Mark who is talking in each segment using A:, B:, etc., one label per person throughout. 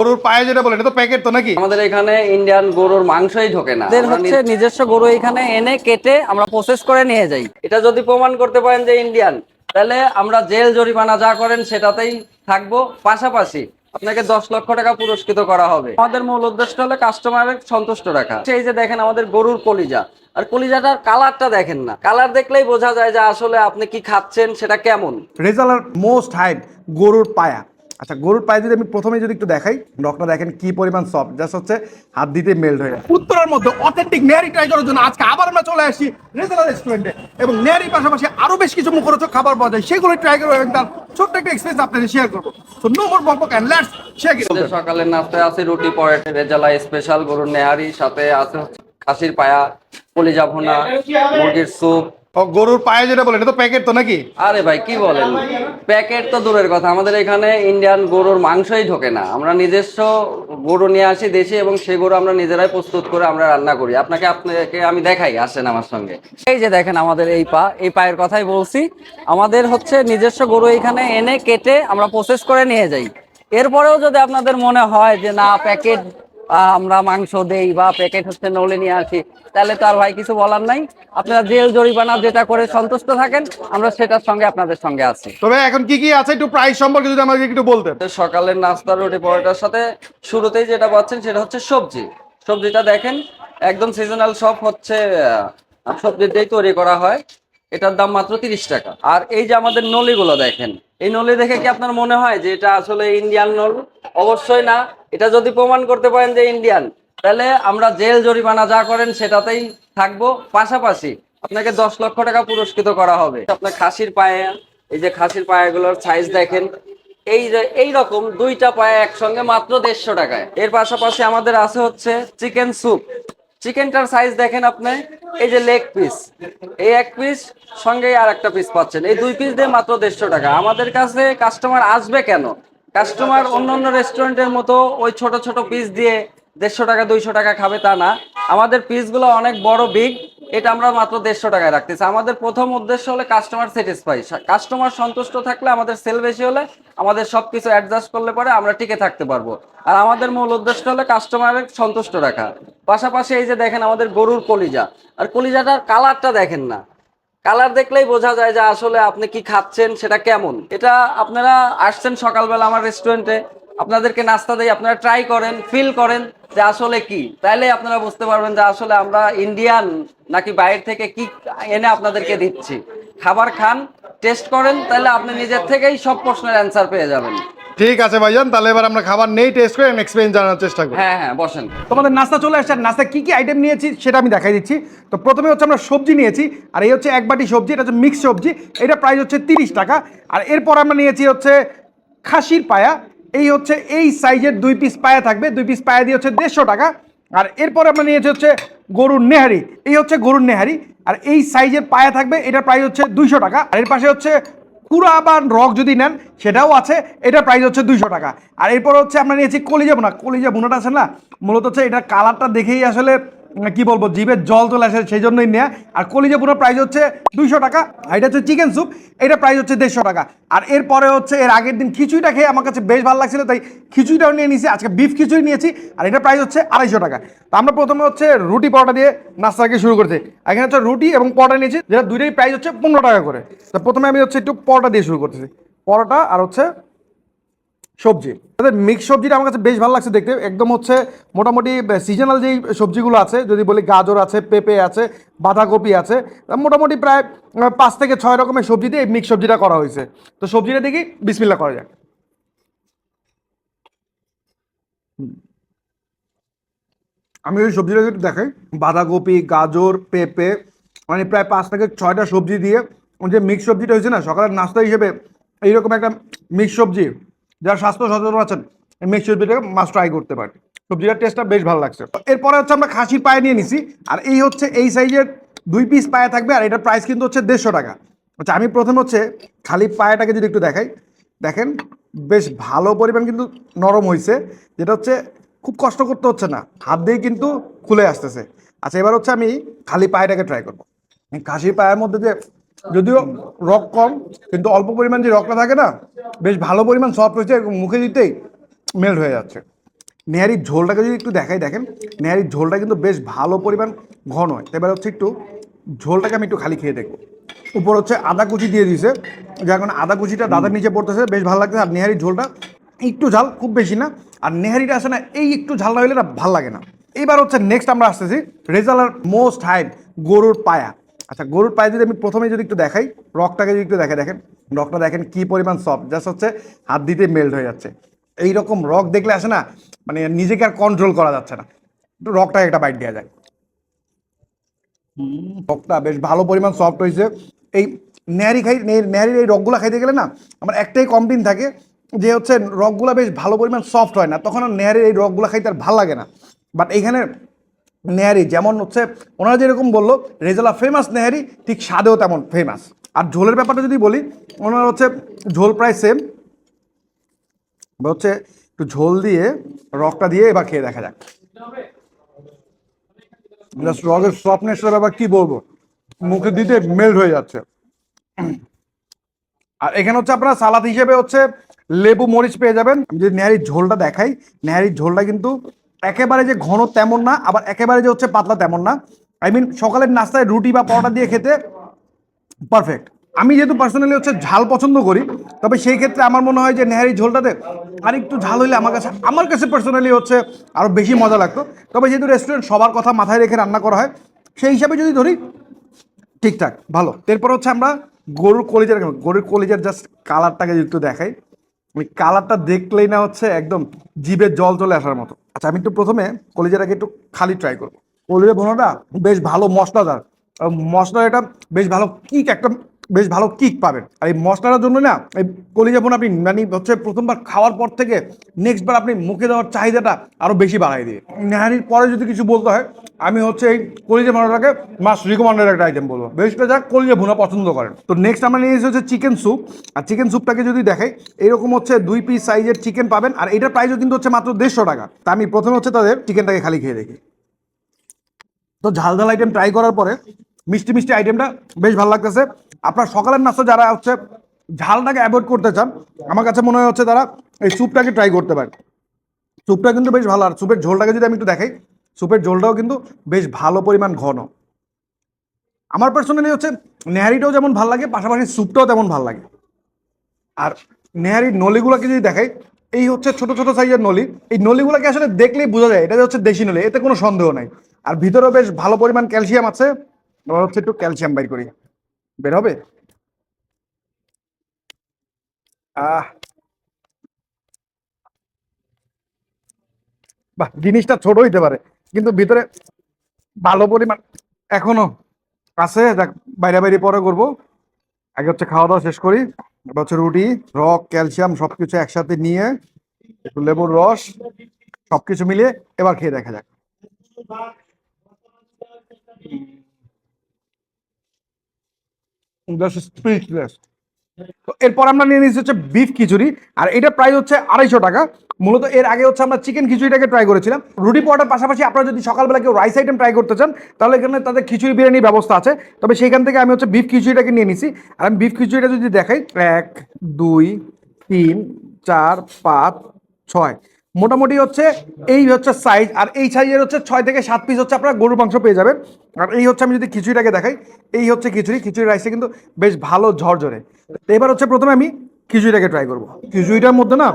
A: গরুর পায়ে যেটা বলে এটা তো প্যাকেট তো নাকি?
B: আমাদের এখানে ইন্ডিয়ান গরুর মাংসই ঢোকে না।
C: আমাদের হচ্ছে নিজস্ব গরু এখানে এনে কেটে আমরা প্রসেস করে নিয়ে যাই।
B: এটা যদি প্রমাণ করতে পারেন যে ইন্ডিয়ান তাহলে আমরা জেল জরিমানা যা করেন সেটাতেই থাকব। পাশাপাশি আপনাকে দশ লক্ষ টাকা পুরস্কৃত করা হবে। আমাদের মূল উদ্দেশ্য হলো কাস্টমারের সন্তুষ্ট রাখা। সেই যে দেখেন আমাদের গরুর কলিজা। আর কলিজাটার কালারটা দেখেন না। কালার দেখলেই বোঝা যায় যে আসলে আপনি কি খাচ্ছেন সেটা কেমন।
A: রেজালার মোস্ট হাইট গরুর পায়া। আচ্ছা গরুর পায়ে যদি আমি প্রথমে যদি একটু দেখাই, ডক্টর দেখেন কি পরিমাণ সফট জাস্ট হচ্ছে হাত দিতে মেল্ট হয়ে যায় উত্তরের মধ্যে অথেন্টিক নেয়ারি ট্রাই করার জন্য আজকে আবার আমরা চলে আসি রেজালার রেস্টুরেন্টে এবং নেয়ারির পাশাপাশি আরও বেশ কিছু মুখরোচক খাবার পাওয়া যায় সেগুলো ট্রাই করব এবং তার ছোট্ট একটা এক্সপিরিয়েন্স আপনাদের শেয়ার করব। সো নো মোর বকবক এন্ড লেটস শেয়ার
B: সকালের নাস্তায় আছে রুটি, পরোটা, রেজালা স্পেশাল গরুর নেহারি সাথে আছে খাসির পায়া কলিজা ভুনা মুরগির স্যুপ
A: ও, গরুর পায়ে যেটা বলে, এটা তো প্যাকেট তো নাকি?
B: আরে ভাই, কি বলেন? প্যাকেট তো দূরের কথা, আমাদের এখানে ইন্ডিয়ান গরুর মাংসই ঢোকে না। আমরা নিজস্ব গরু নিয়ে আসি দেশে এবং সেই গরু আমরা নিজেরাই প্রস্তুত করে আমরা রান্না করি। আপনাকে আপনাকে আমি দেখাই, আসেন আমার সঙ্গে।
C: এই যে দেখেন আমাদের এই পা, এই পায়ের কথাই বলছি। আমাদের হচ্ছে নিজস্ব গরু এখানে এনে কেটে আমরা প্রসেস করে নিয়ে যাই। এরপরেও যদি আপনাদের মনে হয় যে না, প্যাকেট আমরা মাংস দেই বা প্যাকেট হচ্ছে নলে নিয়ে আসি তাহলে তো আর ভাই কিছু বলার নাই। আপনারা জেল জরিমানা যেটা করে সন্তুষ্ট থাকেন আমরা সেটার সঙ্গে আপনাদের সঙ্গে আছি।
A: তবে এখন কি কি আছে একটু প্রাইস সম্পর্কে যদি আমাকে একটু বলতেন।
B: সকালের নাস্তা রুটি পরোটার সাথে শুরুতেই যেটা পাচ্ছেন সেটা হচ্ছে সবজি। সবজিটা দেখেন একদম সিজনাল সব হচ্ছে আহ, সবজি দিয়েই তৈরি করা হয়। এটার দাম মাত্র তিরিশ টাকা। আর এই যে আমাদের নলিগুলো দেখেন এই নলে দেখে কি আপনার মনে হয় যে এটা আসলে ইন্ডিয়ান নল? অবশ্যই না। এটা যদি প্রমাণ করতে পারেন যে ইন্ডিয়ান তাহলে আমরা জেল জরিমানা যা করেন সেটাতেই থাকব। পাশাপাশি আপনাকে দশ লক্ষ টাকা পুরস্কৃত করা হবে। আপনার খাসির পায়ে, এই যে খাসির পায়াগুলোর সাইজ দেখেন, এই এই রকম দুইটা পায়ে একসঙ্গে মাত্র দেড়শো টাকায়। এর পাশাপাশি আমাদের আছে হচ্ছে চিকেন স্যুপ চিকেনটার সাইজ দেখেন আপনি, এই যে লেগ পিস এই এক পিস সঙ্গে আর একটা পিস পাচ্ছেন। এই দুই পিস দিয়ে মাত্র দেড়শো টাকা। আমাদের কাছে কাস্টমার আসবে কেন? কাস্টমার অন্য অন্য রেস্টুরেন্টের মতো ওই ছোট ছোট পিস দিয়ে দেড়শো টাকা, দুইশো টাকা খাবে তা না। আমাদের পিসগুলো অনেক বড় বিগ এটা আমরা মাত্র দেড়শো টাকায় রাখতেছি। আমাদের প্রথম উদ্দেশ্য হলে কাস্টমার স্যাটিসফাই কাস্টমার সন্তুষ্ট থাকলে আমাদের সেল বেশি হলে আমাদের সবকিছু অ্যাডজাস্ট করলে পরে আমরা টিকে থাকতে পারব। আর আমাদের মূল উদ্দেশ্য হলে কাস্টমারের সন্তুষ্ট রাখা। পাশাপাশি এই যে দেখেন আমাদের গরুর কলিজা। আর কলিজাটার কালারটা দেখেন না। কালার দেখলেই বোঝা যায় যে আসলে আপনি কি খাচ্ছেন, সেটা কেমন? এটা আপনারা আসছেন সকালবেলা আমার রেস্টুরেন্টে আপনাদেরকে নাস্তা দেই আপনারা ট্রাই করেন ফিল করেন যে আসলে কি। তাইলে আপনারা বুঝতে পারবেন যে আসলে আমরা ইন্ডিয়ান নাকি বাইরে থেকে কি এনে আপনাদেরকে দিচ্ছি। খাবার খান টেস্ট করেন তাহলে আপনি নিজের থেকেই সব প্রশ্নের অ্যান্সার পেয়ে যাবেন।
A: ঠিক আছে ভাইজান তাহলে এবার আমরা খাবার নেই টেস্ট করে এক্সপিরিয়েন্স জানার চেষ্টা করি।
B: হ্যাঁ হ্যাঁ বসেন।
A: তোমাদের নাস্তা চলে আসছে নাস্তা কি কি আইটেম নিয়েছি সেটা আমি দেখাই দিচ্ছি। তো প্রথমে হচ্ছে আমরা সবজি নিয়েছি আর এই হচ্ছে এক বাটি সবজি এটা হচ্ছে মিক্স সবজি এটা প্রাইস হচ্ছে তিরিশ টাকা। আর এরপর আমরা নিয়েছি হচ্ছে খাসির পায়া এই হচ্ছে এই সাইজের দুই পিস পায়া থাকবে। দুই পিস পায়া দিয়ে হচ্ছে দেড়শো টাকা। আর এরপর আমরা নিয়েছি হচ্ছে গরুর নেহারি। এই হচ্ছে গরুর নেহারি। আর এই সাইজের পায়া থাকবে, এটা প্রাইস হচ্ছে দুইশো টাকা। আর এর পাশে হচ্ছে কুড়া বা রক যদি নেন, সেটাও আছে, এটা প্রাইস হচ্ছে দুইশো টাকা। আর এরপর হচ্ছে আমরা নিয়েছি কলিজা বোনা কলিজা বোনাটা আছে না, মূলত হচ্ছে এটার কালারটা দেখেই আসলে কি বলব, জিভের জল চলে আসে সেই জন্যই নেয়া। আর কলিজা পুরো প্রাইস হচ্ছে দুইশো টাকা, আর এটা হচ্ছে চিকেন স্যুপ এটা প্রাইস হচ্ছে দেড়শো টাকা। আর এরপরে হচ্ছে, এর আগের দিন খিচুড়িটা খেয়ে আমার কাছে বেশ ভালো লাগছিল, তাই খিচুড়িটাও নিয়ে নিয়েছি। আজকে বিফ খিচুড়ি নিয়েছি, আর এটা প্রাইস হচ্ছে আড়াইশো টাকা। তো আমরা প্রথমে হচ্ছে রুটি পরোটা দিয়ে নাস্তাকে শুরু করছি। এখানে হচ্ছে রুটি এবং পরোটা নিয়েছি, যেটা দুইটাই প্রাইস হচ্ছে পনেরো টাকা করে। তো প্রথমে আমি হচ্ছে একটু পরোটা দিয়ে শুরু করতেছি। পরোটা আর হচ্ছে সবজি। তাদের মিক্স সবজিটা আমার কাছে বেশ ভালো লাগছে দেখতে। একদম হচ্ছে মোটামুটি সিজনাল যেই সবজিগুলো আছে, যদি বলি গাজর আছে, পেঁপে আছে, বাঁধাকপি আছে মোটামুটি প্রায় পাঁচ থেকে ছয় রকমের সবজি দিয়ে এই মিক্স সবজিটা করা হয়েছে। তো সবজিটা দেখি বিসমিল্লা করা যাক। আমি ওই সবজিটা একটু দেখাই। বাঁধাকপি, গাজর, পেঁপে মানে প্রায় পাঁচ থেকে ছয়টা সবজি দিয়ে যে মিক্স সবজিটা হয়েছে না, সকালের নাস্তা হিসেবে, এইরকম একটা মিক্স সবজি যারা স্বাস্থ্য সচেতন আছেন মিক্স সবজিটাকে মাছ ট্রাই করতে পারে সবজিটার টেস্টটা বেশ ভালো লাগছে। এরপরে হচ্ছে আমরা খাসির পায়ে নিয়ে নিছি। আর এই হচ্ছে এই সাইজের দুই পিস পায়ে থাকবে, আর এটার প্রাইস কিন্তু হচ্ছে দেড়শো টাকা। আচ্ছা আমি প্রথম হচ্ছে খালি পায়েটাকে যদি একটু দেখাই, দেখেন বেশ ভালো পরিমাণ কিন্তু নরম হয়েছে যেটা হচ্ছে খুব কষ্ট করতে হচ্ছে না, হাত দিয়ে কিন্তু খুলে আসতেছে। আচ্ছা এবার হচ্ছে আমি খালি পায়েটাকে ট্রাই করব। খাসির পায়ের মধ্যে যে যদিও রক কম, কিন্তু অল্প পরিমাণ যে রকটা থাকে না, বেশ ভালো পরিমাণ সফট হয়েছে এবং মুখে দিতেই মেল্ট হয়ে যাচ্ছে। নেহারির ঝোলটাকে যদি একটু দেখাই, দেখেন, নেহারির ঝোলটা কিন্তু বেশ ভালো পরিমাণ ঘন হয়। এবার হচ্ছে একটু ঝোলটাকে আমি একটু খালি খেয়ে দেখব। উপর হচ্ছে আদা কুচি দিয়ে দিয়েছে যার কারণে আদা কুচিটা দাদার নিচে পড়তেছে, বেশ ভালো লাগছে আর নেহারির ঝোলটা একটু ঝাল, খুব বেশি না। আর নেহারিটা আসে না, এই একটু ঝাল না হলে না ভালো লাগে না। এইবার হচ্ছে নেক্সট আমরা আসতেছি, রেজালার মোস্ট হাইড গরুর পায়া। আচ্ছা গরুর পায়ে যদি আমি প্রথমে যদি একটু দেখাই রকটাকে যদি একটু দেখে দেখেন রকটা দেখেন কি পরিমাণ সফট জাস্ট হচ্ছে হাত দিতে মেল্ট হয়ে যাচ্ছে। এই রকম রক দেখলে আসে না মানে নিজেকে আর কন্ট্রোল করা যাচ্ছে না। একটু রকটাকে একটা বাইট দেওয়া যায়। রকটা বেশ ভালো পরিমাণ সফট হয়েছে। এই নেহারি খাই, নে- নেহারির এই রকগুলো খাইতে গেলে না, আমার একটাই কমপ্লেন থাকে যে হচ্ছে রকগুলো বেশ ভালো পরিমাণ সফট হয় না, তখন আর এই রকগুলো খাইতে আর ভালো লাগে না। বাট এইখানে নেহারি, যেমন হচ্ছে ওনারা যেরকম বলল, রেজালা ফেমাস নেহারি, ঠিক স্বাদেও তেমন ফেমাস আর ঝোলের ব্যাপারটা যদি বলি, ওনারা হচ্ছে ঝোল প্রায় সেম হচ্ছে একটু ঝোল দিয়ে, রকটা দিয়ে এবার খেয়ে দেখা যাক। রকের সফটনেসের ব্যাপার কি বলব? মুখে দিতে মেল্ট হয়ে যাচ্ছে। আর এখানে হচ্ছে আপনারা সালাদ হিসেবে হচ্ছে লেবু মরিচ পেয়ে যাবেন। যদি নেহারির ঝোলটা দেখাই, নেহারির ঝোলটা কিন্তু একেবারে যে ঘন তেমন না, আবার একেবারে যে হচ্ছে পাতলা তেমন না। আই মিন সকালের নাস্তায় রুটি বা পরোটা দিয়ে খেতে পারফেক্ট আমি যেহেতু পার্সোনালি হচ্ছে ঝাল পছন্দ করি, তবে সেই ক্ষেত্রে আমার মনে হয় যে নেহারি ঝোলটাতে আর একটু ঝাল হইলে আমার কাছে আমার কাছে পার্সোনালি হচ্ছে আরও বেশি মজা লাগতো। তবে যেহেতু রেস্টুরেন্ট সবার কথা মাথায় রেখে রান্না করা হয়, সেই হিসাবে যদি ধরি, ঠিকঠাক, ভালো। এরপর হচ্ছে আমরা গরুর কলিজার গরুর কলিজার জাস্ট কালারটাকে যদি একটু দেখাই। ওই কালারটা দেখলেই না হচ্ছে একদম জিভে জল চলে আসার মতো। আচ্ছা আমি একটু প্রথমে কলিজাটাকে একটু খালি ট্রাই করব। কলিজা বোনাটা বেশ ভালো মশলাদার। মশলা এটা বেশ ভালো কিক একটা বেশ ভালো কিক পাবেন। আর এই মশলাটার জন্য না, এই কলিজা বোন আপনি মানে হচ্ছে প্রথমবার খাওয়ার পর থেকে নেক্সট বার আপনি মুখে দেওয়ার চাহিদাটা আরও বেশি বাড়াই দিয়ে নেহারির পরে যদি কিছু বলতে হয় আমি হচ্ছে এই কলিজা ভুনাটাকে মাস রিকমান্ডেড একটা আইটেম বলব। বেশটা যাক, কলিজা ভুনা পছন্দ করেন। তো নেক্সট আমরা নিয়ে এসেছি হচ্ছে চিকেন স্যুপ আর চিকেন স্যুপটাকে যদি দেখাই, এরকম হচ্ছে দুই পিস সাইজের চিকেন পাবেন। আর এটার প্রাইসও কিন্তু হচ্ছে মাত্র দেড়শো টাকা। তা আমি প্রথমে হচ্ছে তাদের চিকেনটাকে খালি খেয়ে দেখি। তো ঝাল ঝাল আইটেম ট্রাই করার পরে মিষ্টি মিষ্টি আইটেমটা বেশ ভালো লাগতেছে। আপনার সকালের নাস্তা যারা হচ্ছে ঝালটাকে অ্যাভয়েড করতে চান, আমার কাছে মনে হচ্ছে তারা এই স্যুপটাকে ট্রাই করতে পারেন। স্যুপটা কিন্তু বেশ ভালো। আর স্যুপের ঝোলটাকে যদি আমি একটু দেখাই স্যুপের জলটাও কিন্তু বেশ ভালো পরিমাণ ঘন। আমার পার্সোনালি হচ্ছে নেহারিটাও যেমন ভালো লাগে, পাশাপাশি স্যুপটাও তেমন ভালো লাগে। আর নেহারির নলিগুলোকে যদি দেখাই, এই হচ্ছে ছোট ছোট সাইজের নলি। এই নলিগুলোকে আসলে দেখলেই বোঝা যায়, এটা হচ্ছে দেশি নলি, এতে কোনো সন্দেহ নাই। আর ভিতরেও বেশ ভালো পরিমাণ ক্যালসিয়াম আছে, এবার হচ্ছে একটু ক্যালসিয়াম বাইর করি। বের হবে? আহ! বাহ, জিনিসটা ছোট হইতে পারে। কিন্তু ভিতরে ভালো পরিমাণ এখনও আছে, দেখ, বাইরে বাইরে পরে করব। আগে হচ্ছে খাওয়া দাওয়া শেষ করি হচ্ছে রুটি, রক, ক্যালসিয়াম, সবকিছু একসাথে নিয়ে একটু লেবুর রস, সবকিছু মিলিয়ে এবার খেয়ে দেখা যাক। স্পিচলেস তো এরপর আমরা নিয়ে নিয়েছি হচ্ছে বিফ খিচুড়ি, আর এটা প্রাইস হচ্ছে আড়াইশো টাকা। মূলত এর আগে হচ্ছে আমরা চিকেন খিচুড়িটাকে ট্রাই করেছিলাম। রুটি পরোটার পাশাপাশি আপনারা যদি সকালবেলা কেউ রাইস আইটেম ট্রাই করতে চান, তাহলে এখানে তাদের খিচুড়ি বিরিয়ানির ব্যবস্থা আছে। তবে সেখান থেকে আমি হচ্ছে বিফ খিচুড়িটাকে নিয়ে নিছি। আর আমি বিফ খিচুড়িটা যদি দেখাই, এক, দুই, তিন, চার, পাঁচ, ছয়। মোটামুটি হচ্ছে এই হচ্ছে সাইজ আর এই সাইজের হচ্ছে ছয় থেকে সাত পিস হচ্ছে আপনারা গরুর মাংস পেয়ে যাবেন। আর এই হচ্ছে আমি যদি খিচুড়িটাকে দেখাই, এই হচ্ছে খিচুড়ি খিচুড়ি রাইসটা কিন্তু বেশ ভালো ঝরঝরে। তো এবার হচ্ছে প্রথমে আমি খিচুড়িটাকে ট্রাই করব। খিচুড়িটার মধ্যে না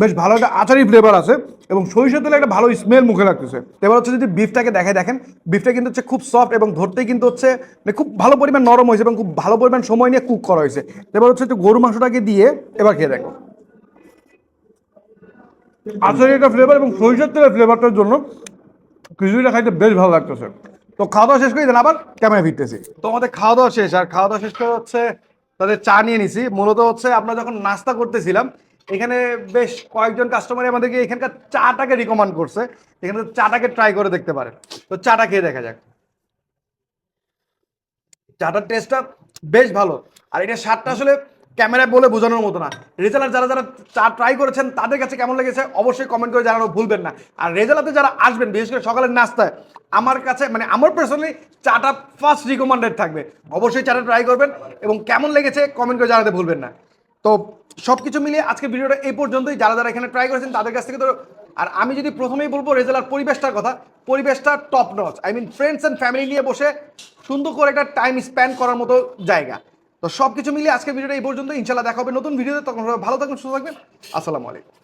A: বেশ ভালো একটা আচারি ফ্লেভার আছে এবং সরিষার তেলে একটা ভালো স্মেল মুখে লাগতেছে। এবার হচ্ছে যদি বিফটাকে দেখে দেখেন বিফটা কিন্তু হচ্ছে খুব সফট এবং ধরতেই কিন্তু হচ্ছে মানে খুব ভালো পরিমাণ নরম হয়েছে এবং খুব ভালো পরিমাণ সময় নিয়ে কুক করা হয়েছে। এবার হচ্ছে গরু মাংসটাকে দিয়ে এবার খেয়ে দেখো। আসলে এটা ফ্লেভার এবং সরিষার তেলের ফ্লেভারটার জন্য খিচুড়িটা খাইতে বেশ ভালো লাগতেছে। তো খাওয়া দাওয়া শেষ করে দেন, আবার ক্যামেরা ফিরতেছি। তো আমাদের খাওয়া দাওয়া শেষ, আর খাওয়া দাওয়া শেষ করে হচ্ছে তাদের চা নিয়ে নিছি। মূলত হচ্ছে আমরা যখন নাস্তা করতেছিলাম, এখানে বেশ কয়েকজন কাস্টমার আমাদেরকে এখানকার চাটাকে রিকমেন্ড করছে। এখানে চাটাকে ট্রাই করে দেখতে পারেন। তো চাটা খেয়ে দেখা যাক। চাটার টেস্টটা বেশ ভালো। আর এটা স্বাদটা আসলে ক্যামেরায় বলে বোঝানোর মতো না। রেজালার যারা যারা চা ট্রাই করেছেন, তাদের কাছে কেমন লেগেছে অবশ্যই কমেন্ট করে জানানো ভুলবেন না। আর রেজালাতে যারা আসবেন, বিশেষ করে সকালের নাস্তায়, আমার কাছে মানে আমার পার্সোনালি চাটা ফার্স্ট রিকমেন্ডেড থাকবে। অবশ্যই চাটা ট্রাই করবেন এবং কেমন লেগেছে কমেন্ট করে জানাতে ভুলবেন না। তো সব কিছু মিলিয়ে আজকে ভিডিওটা এই পর্যন্তই। যারা যারা এখানে ট্রাই করেছেন, তাদের কাছ থেকে তো আর আমি যদি প্রথমেই বলব রেজালার পরিবেশটার কথা, পরিবেশটা top notch I mean friends and family নিয়ে বসে সুন্দর করে একটা টাইম স্পেন্ড করার মতো জায়গা। তো সব কিছু মিলিয়ে আজকের ভিডিওটা এই পর্যন্ত ইনশাল্লাহ দেখা হবে নতুন ভিডিওতে। তখন ভালো থাকবেন, সুস্থ থাকবেন। আসসালামু আলাইকুম।